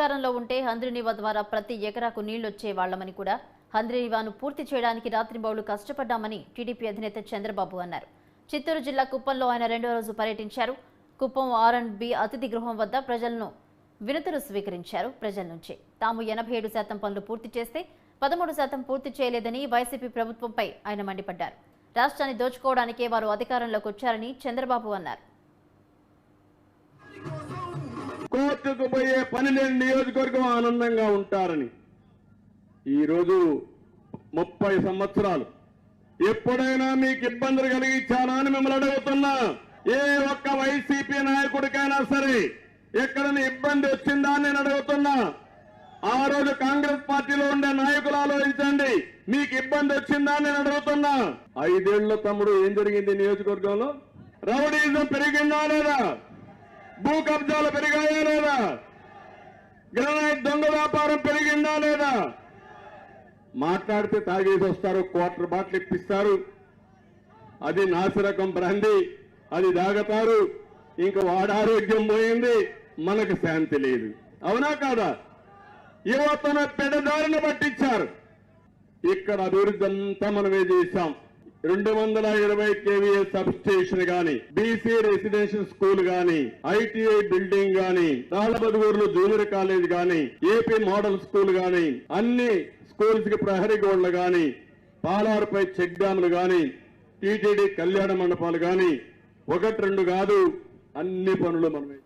అధికారంలో ఉంటే హంద్రినివా ద్వారా ప్రతి ఎకరాకు నీళ్ళొచ్చే వాళ్ళమని కూడా హంద్రినివాను పూర్తి చేయడానికి రాత్రింబౌళ్ళు కష్టపడ్డామని టీడీపీ అధినేత చంద్రబాబు అన్నారు. చిత్తూరు జిల్లా కుప్పంలో ఆయన రెండో రోజు పర్యటించారు. కుప్పం ఆర్ అండ్ బి అతిథి గృహం వద్ద ప్రజలను వినతులు స్వీకరించారు. ప్రజల నుంచి తాము ఎనభై ఏడు శాతం పనులు పూర్తి చేస్తే పదమూడు శాతం పూర్తి చేయలేదని వైసీపీ ప్రభుత్వంపై ఆయన మండిపడ్డారు. రాష్ట్రాన్ని దోచుకోవడానికే వారు అధికారంలోకి వచ్చారని చంద్రబాబు అన్నారు. కోర్టుకు పోయే పని లేని నియోజకవర్గం ఆనందంగా ఉంటారని. ఈరోజు ముప్పై సంవత్సరాలు. ఎప్పుడైనా మీకు ఇబ్బందులు కలిగించానా అని మిమ్మల్ని అడుగుతున్నా. ఏ ఒక్క వైసీపీ నాయకుడికైనా సరే ఎక్కడైనా ఇబ్బంది వచ్చిందా అని నేను అడుగుతున్నా. ఆ రోజు కాంగ్రెస్ పార్టీలో ఉండే నాయకులు ఆలోచించండి. మీకు ఇబ్బంది వచ్చిందా అని నేను అడుగుతున్నా. ఐదేళ్ళ తమ్ముడు ఏం జరిగింది నియోజకవర్గంలో? రౌడీజం పెరిగిందా లేదా? భూ కబ్జాలు పెరిగాయా లేదా? గ్రనైట్ దొంగ వ్యాపారం పెరిగిందా లేదా? మాట్లాడితే తాగేసి వస్తారు క్వార్టర్ బాటిల్ ఇప్పిస్తారు. అది నాసిరకం బ్రాంది అది తాగతారు. ఇంకా వాడారోగ్యం పోయింది మనకు శాంతి లేదు. అవునా కాదా? యువతను పెడదారిని పట్టించారు. ఇక్కడ అభివృద్ధి అంతా మనమే చేశాం. రెండు వందల ఇరవై కేవీఏ సబ్ స్టేషన్ గాని బీసీ రెసిడెన్షియల్ స్కూల్ గాని ఐటీఐ బిల్డింగ్ గాని రాళ్ళబదుగూరులో జూనియర్ కాలేజ్ గాని ఏపీ మోడల్ స్కూల్ గాని అన్ని స్కూల్స్కి ప్రహరీ గోడలు గాని పాలారుపై చెక్ డ్యాములు గాని టీటీడీ కళ్యాణ మండపాలు గాని ఒకటి రెండు కాదు అన్ని పనులు మనమే.